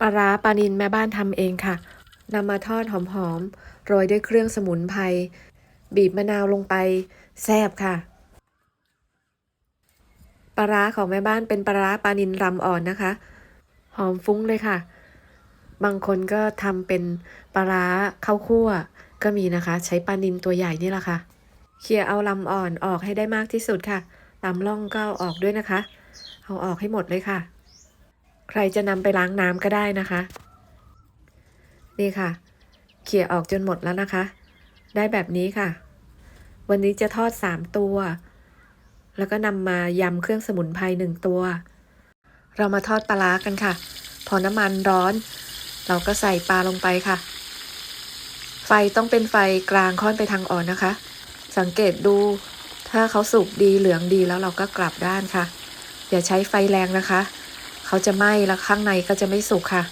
ปลาร้าปลานินแม่บ้านทำเองค่ะนำมาทอดหอมๆ โรยด้วยเครื่องสมุนไพร บีบมะนาวลงไป แซ่บค่ะ ปลาร้าของแม่บ้านเป็นปลาร้าปลานินรำอ่อนนะคะ หอมฟุ้งเลยค่ะ บางคนก็ทำเป็นปลาร้าข้าวคั่ว ก็มีนะคะ ใช้ปลานินตัวใหญ่นี่แหละค่ะเขี่ยเอาลำอ่อนออกให้ได้มากที่สุดค่ะลำล่องก็ออกด้วยนะคะ เอาออกให้หมดเลยค่ะ ใครจะนำไปล้างน้ำก็ได้นะคะ นี่ค่ะ เขี่ยออกจนหมดแล้วนะคะ ได้แบบนี้ค่ะ วันนี้จะทอดสามตัว แล้วก็นำมายำเครื่องสมุนไพรหนึ่งตัว เรามาทอดปลาร้ากันค่ะ พอน้ำมันร้อน เราก็ใส่ปลาลงไปค่ะ ไฟต้องเป็นไฟกลางค่อนไปทางอ่อนนะคะ สังเกตดูถ้าเขาสุกดีเหลืองดีแล้วเราก็กลับด้านค่ะ อย่าใช้ไฟแรงนะคะ เขาจะไหม้แล้วข้างในก็จะไม่สุกค่ะ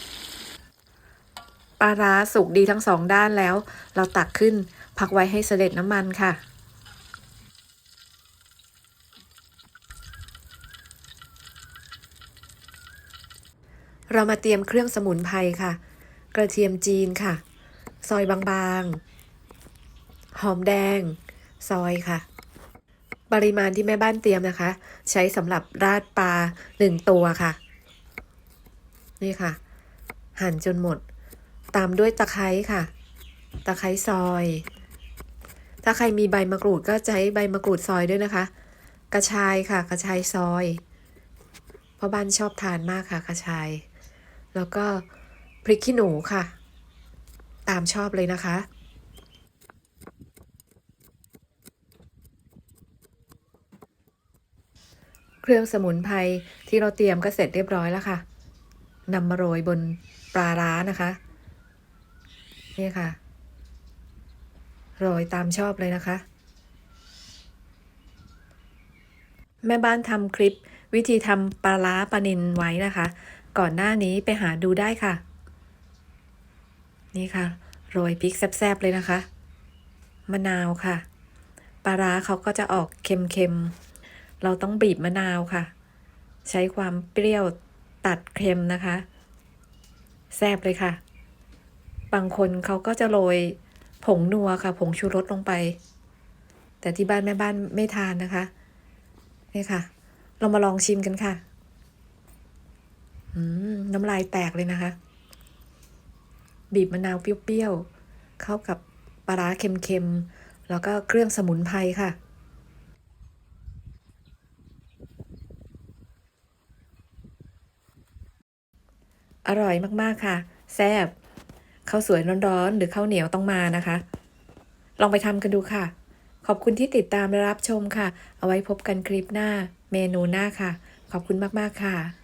ปลาร้าสุกดีทั้งสองด้านแล้ว เราตักขึ้นพักไว้ให้เสด็จน้ำมันค่ะ เรามาเตรียมเครื่องสมุนไพรค่ะ กระเทียมจีนค่ะ ซอยบางๆ หอมแดง ซอยค่ะ ปริมาณที่แม่บ้านเตรียมนะคะ ใช้สำหรับราดปลาหนึ่งตัวค่ะ นี่ค่ะ หั่นจนหมด ตามด้วยตะไคร้ค่ะ ตะไคร้ซอย ถ้าใครมีใบมะกรูดก็ใช้ใบมะกรูดซอยด้วยนะคะ กระชายค่ะ กระชายซอยเพราะบ้านชอบทานมากค่ะ กระชาย แล้วก็พริกขี้หนูค่ะ ตามชอบเลยนะคะเครื่องสมุนไพรที่เราเตรียมก็เสร็จเรียบร้อยแล้วค่ะ นำมาโรยบนปลาร้านะคะนี่ค่ะ โรยตามชอบเลยนะคะ แม่บ้านทำคลิปวิธีทำปลาร้าปลานินไว้นะคะ ก่อนหน้านี้ไปหาดูได้ค่ะ นี่ค่ะ โรยพริกแซ่บๆเลยนะคะ มะนาวค่ะ ปลาร้าเขาก็จะออกเค็มๆ เราต้องบีบมะนาวค่ะ ใช้ความเปรี้ยว ตัดเค็มนะคะแซ่บเลยค่ะ บางคนเขาก็จะโรยผงนัวค่ะ ผงชูรสลงไป แต่ที่บ้านแม่บ้านไม่ทานนะคะ นี่ค่ะ เรามาลองชิมกันค่ะ อืม น้ำลายแตกเลยนะคะ บีบมะนาวเปรี้ยวๆ เข้ากับปลาร้าเค็มๆ แล้วก็เครื่องสมุนไพรค่ะ อร่อยมากๆค่ะ แซ่บข้าวสวยร้อนๆ หรือข้าวเหนียวต้องมานะคะ ลองไปทำกันดูค่ะ ขอบคุณที่ติดตามและรับชมค่ะ เอาไว้พบกันคลิปหน้า เมนูหน้าค่ะ ขอบคุณมากๆค่ะ